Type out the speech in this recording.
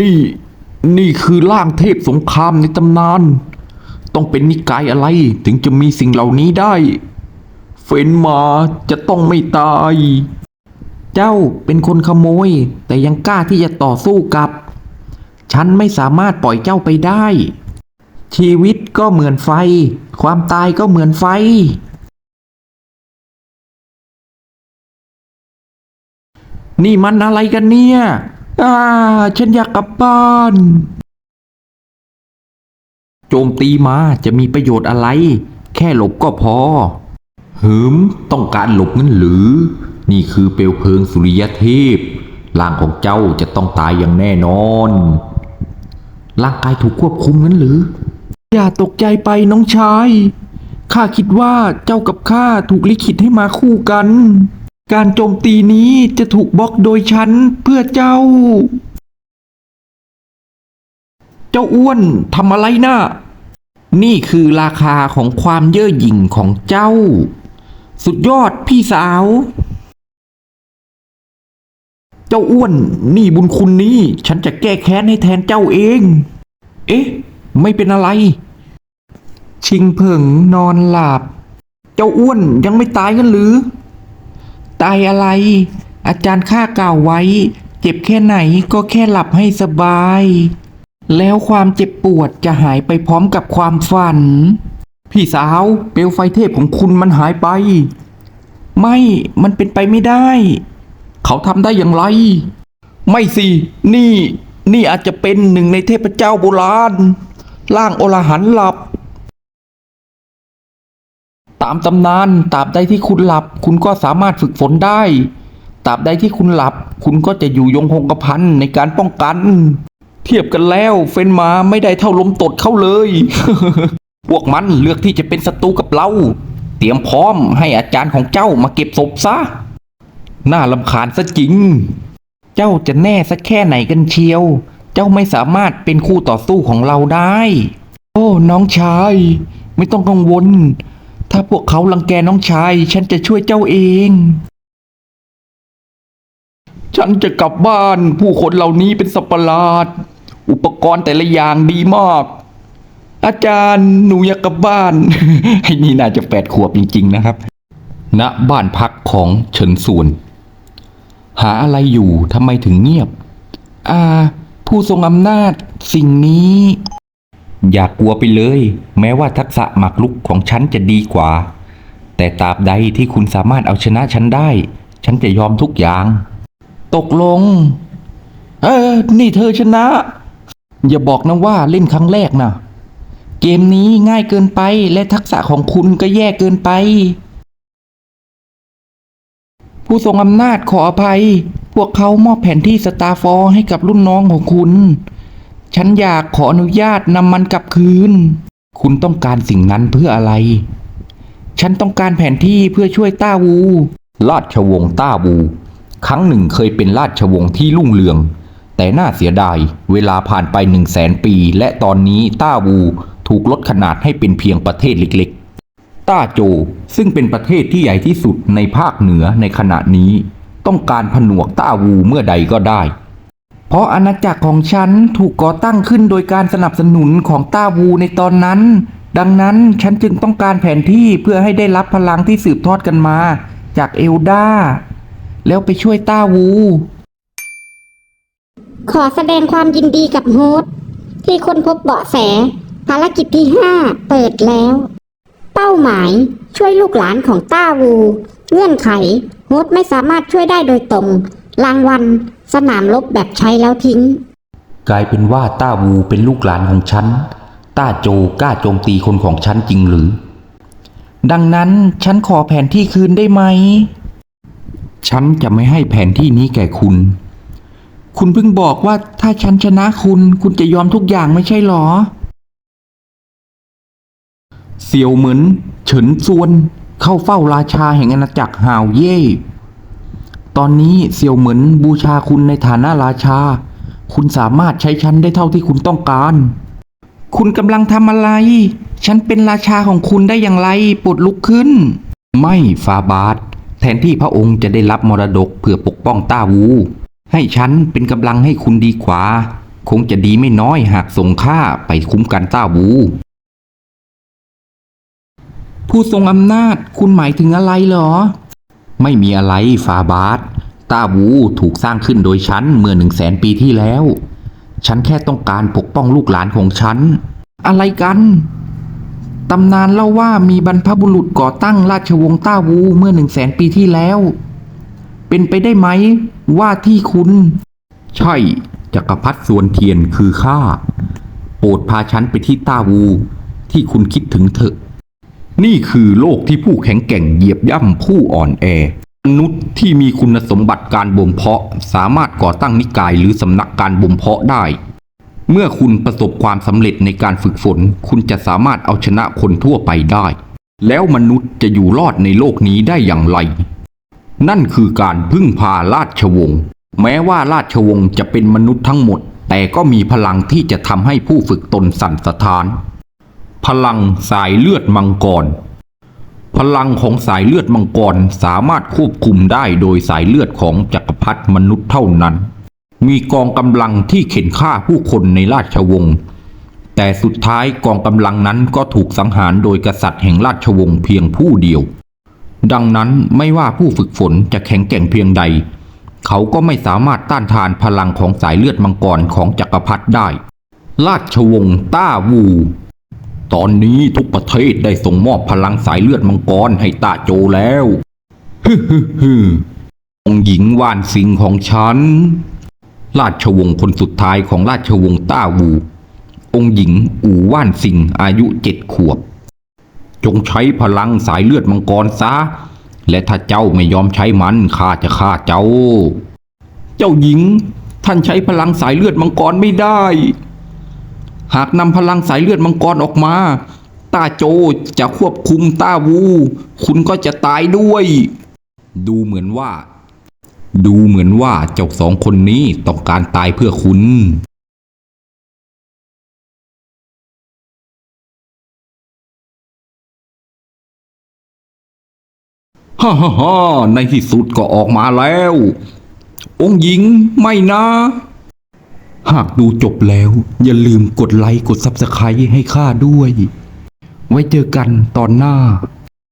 นี่นี่คือร่างเทพสงครามในตำนาน ต้องเป็นนิกายอะไรถึงจะมีสิ่งเหล่านี้ได้ เฟนมาจะต้องไม่ตาย เจ้าเป็นคนขโมย แต่ยังกล้าที่จะต่อสู้กับ ฉันไม่สามารถปล่อยเจ้าไปได้ ชีวิตก็เหมือนไฟ ความตายก็เหมือนไฟนี่มันอะไรกันเนี่ย อ่า ฉันอยากกลับบ้าน โจมตีมาจะมีประโยชน์อะไร แค่หลบก็พอหืม ต้องการหลบงั้นหรือ นี่คือเปลวเพลิงสุริยเทพ ร่างของเจ้าจะต้องตายอย่างแน่นอน ร่างกายถูกควบคุมงั้นหรือ อย่าตกใจไปน้องชาย ข้าคิดว่าเจ้ากับข้าถูกลิขิตให้มาคู่กัน การโจมตีนี้จะถูกบล็อกโดยฉันเพื่อเจ้า เจ้าอ้วนทำอะไรนะ่ะนี่คือราคาของความเย่อหยิ่งของเจ้า สุดยอดพี่สาว เจ้าอ้วนนี่บุญคุณนี้ฉันจะแก้แค้นให้แทนเจ้าเอง เอ๊ะ ไม่เป็นอะไร ชิงเผิงนอนหลับ เจ้าอ้วนยังไม่ตายกันหรือ ตายอะไร อาจารย์ข้ากล่าวไว้ เจ็บแค่ไหนก็แค่หลับให้สบาย แล้วความเจ็บปวดจะหายไปพร้อมกับความฝัน พี่สาว เปลวไฟเทพของคุณมันหายไป ไม่ มันเป็นไปไม่ได้ เขาทำได้อย่างไร ไม่สิ นี่ นี่อาจจะเป็นหนึ่งในเทพเจ้าโบราณ ร่างโอรหันหลับ ตามตำนานตราบใดที่คุณหลับ คุณก็สามารถฝึกฝนได้ตราบใดที่คุณหลับ คุณก็จะอยู่ยงคงกระพันในการป้องกัน เทียบกันแล้ว เฟนมาไม่ได้เท่าลมตดเข้าเลย พวกมันเลือกที่จะเป็นศัตรูกับเรา เตรียมพร้อมให้อาจารย์ของเจ้ามาเก็บศพซะ น่าลำคาญซะจริง เจ้าจะแน่สักแค่ไหนกันเชียว เจ้าไม่สามารถเป็นคู่ต่อสู้ของเราได้ โอ้น้องชาย ไม่ต้องกังวล ถ้าพวกเขาลังแกน้องชาย ฉันจะช่วยเจ้าเอง ฉันจะกลับบ้าน ผู้คนเหล่านี้เป็นสัตว์ปหลาด อุปกรณ์แต่ละอย่างดีมาก อาจารย์หนูอยากกลับบ้านไอ้นี่น่าจะแปดขวบจริง ๆ นะครับณบ้านพักของเฉินส่วน หาอะไรอยู่ทำไมถึงเงียบ อ่า ผู้ทรงอำนาจสิ่งนี้ อย่ากลัวไปเลย แม้ว่าทักษะหมากรุกของฉันจะดีกว่า แต่ตราบใดที่คุณสามารถเอาชนะฉันได้ ฉันจะยอมทุกอย่าง ตกลง เออ นี่เธอชนะ อย่าบอกนะว่าเล่นครั้งแรกนะเกมนี้ง่ายเกินไปและทักษะของคุณก็แย่เกินไป ผู้ทรงอำนาจขออภัย พวกเขามอบแผนที่สตาร์ฟอร์ให้กับรุ่นน้องของคุณ ฉันอยากขออนุญาตนำมันกลับคืน คุณต้องการสิ่งนั้นเพื่ออะไร ฉันต้องการแผนที่เพื่อช่วยต้าวู ราชวงศ์ต้าวู ครั้งหนึ่งเคยเป็นราชวงศ์ที่รุ่งเรือง แต่น่าเสียดาย เวลาผ่านไปหนึ่งแสนปี และตอนนี้ต้าวูถูกลดขนาดให้เป็นเพียงประเทศเล็กๆ ต้าโจ ซึ่งเป็นประเทศที่ใหญ่ที่สุดในภาคเหนือในขณะนี้ ต้องการผนวกต้าวูเมื่อใดก็ได้ เพราะอาณาจักรของฉันถูกก่อตั้งขึ้นโดยการสนับสนุนของต้าวูในตอนนั้น ดังนั้นฉันจึงต้องการแผนที่เพื่อให้ได้รับพลังที่สืบทอดกันมา จากเอลดาแล้วไปช่วยต้าวู ขอแสดงความยินดีกับโฮสต์ที่ค้นพบเบาะแส ภารกิจที่ 5 เปิดแล้ว เป้าหมายช่วยลูกหลานของต้าวู เงื่อนไข โฮสต์ไม่สามารถช่วยได้โดยตรง รางวัล นามรบแบบใช้แล้วทิ้ง กลายเป็นว่าต้าวูเป็นลูกหลานของฉัน ต้าโจกล้าโจมตีคนของฉันจริงหรือ ดังนั้นฉันขอแผนที่คืนได้ไหม ฉันจะไม่ให้แผนที่นี้แก่คุณ คุณเพิ่งบอกว่าถ้าฉันชนะคุณ คุณจะยอมทุกอย่างไม่ใช่หรอเซียวเหมือน เฉินซวน เข้าเฝ้าราชาแห่งอาณาจักรฮาวเย่ ตอนนี้เสี่ยวเหมือนบูชาคุณในฐานะราชา คุณสามารถใช้ฉันได้เท่าที่คุณต้องการ คุณกำลังทำอะไร ฉันเป็นราชาของคุณได้อย่างไรปลดลุกขึ้น ไม่ฟาบาทแทนที่พระองค์จะได้รับมรดกเพื่อปกป้องต้าวู ให้ฉันเป็นกำลังให้คุณดีกว่า คงจะดีไม่น้อยหากส่งข้าไปคุ้มกันต้าวู ผู้ทรงอำนาจคุณหมายถึงอะไรเหรอ ไม่มีอะไรฟาบาสต้าวูถูกสร้างขึ้นโดยฉันเมื่อหนึ่งแสนปีที่แล้ว ฉันแค่ต้องการปกป้องลูกหลานของฉัน อะไรกัน ตำนานเล่าว่ามีบรรพบุรุษก่อตั้งราชวงศ์ต้าวูเมื่อหนึ่งแสนปีที่แล้ว เป็นไปได้ไหมว่าที่คุณ ใช่จักรพรรดิส่วนเทียนคือข้า โปรดพาฉันไปที่ต้าวู ที่คุณคิดถึงเถอะ นี่คือโลกที่ผู้แข็งแกร่งเหยียบย่ำผู้อ่อนแอมนุษย์ที่มีคุณสมบัติการบ่มเพาะ สามารถก่อตั้งนิกายหรือสำนักการบ่มเพาะได้ เมื่อคุณประสบความสำเร็จในการฝึกฝน คุณจะสามารถเอาชนะคนทั่วไปได้ แล้วมนุษย์จะอยู่รอดในโลกนี้ได้อย่างไร นั่นคือการพึ่งพาราชวงศ์แม้ว่าราชวงศ์จะเป็นมนุษย์ทั้งหมด แต่ก็มีพลังที่จะทำให้ผู้ฝึกตนสั่นสะท้าน พลังสายเลือดมังกร พลังของสายเลือดมังกรสามารถควบคุมได้โดยสายเลือดของจักรพรรดิมนุษย์เท่านั้น มีกองกำลังที่เข็นฆ่าผู้คนในราชวงศ์ แต่สุดท้ายกองกำลังนั้นก็ถูกสังหารโดยกษัตริย์แห่งราชวงศ์เพียงผู้เดียว ดังนั้นไม่ว่าผู้ฝึกฝนจะแข็งแกร่งเพียงใด เขาก็ไม่สามารถต้านทานพลังของสายเลือดมังกรของจักรพรรดิได้ ราชวงศ์ต้าวู ตอนนี้ทุกประเทศได้ส่งมอบพลังสายเลือดมังกรให้ตาโจแล้วฮึฮึฮึองหญิงว่านสิงของฉัน ราชวงศ์คนสุดท้ายของราชวงศ์ต้าวู องหญิงอู่ว่านสิงอายุเจ็ดขวบ จงใช้พลังสายเลือดมังกรซะ และถ้าเจ้าไม่ยอมใช้มันข้าจะฆ่าเจ้า เจ้าหญิง ท่านใช้พลังสายเลือดมังกรไม่ได้ หากนำพลังสายเลือดมังกรออกมา ต้าโจจะควบคุมต้าวู คุณก็จะตายด้วย ดูเหมือนว่า ดูเหมือนว่าเจ้าสองคนนี้ต้องการตายเพื่อคุณฮ่าฮ่าฮ่าในที่สุดก็ออกมาแล้ว องค์หญิงไม่นะ หากดูจบแล้ว อย่าลืมกดไลค์กดซับสไครต์ให้ข้าด้วย ไว้เจอกันตอนหน้า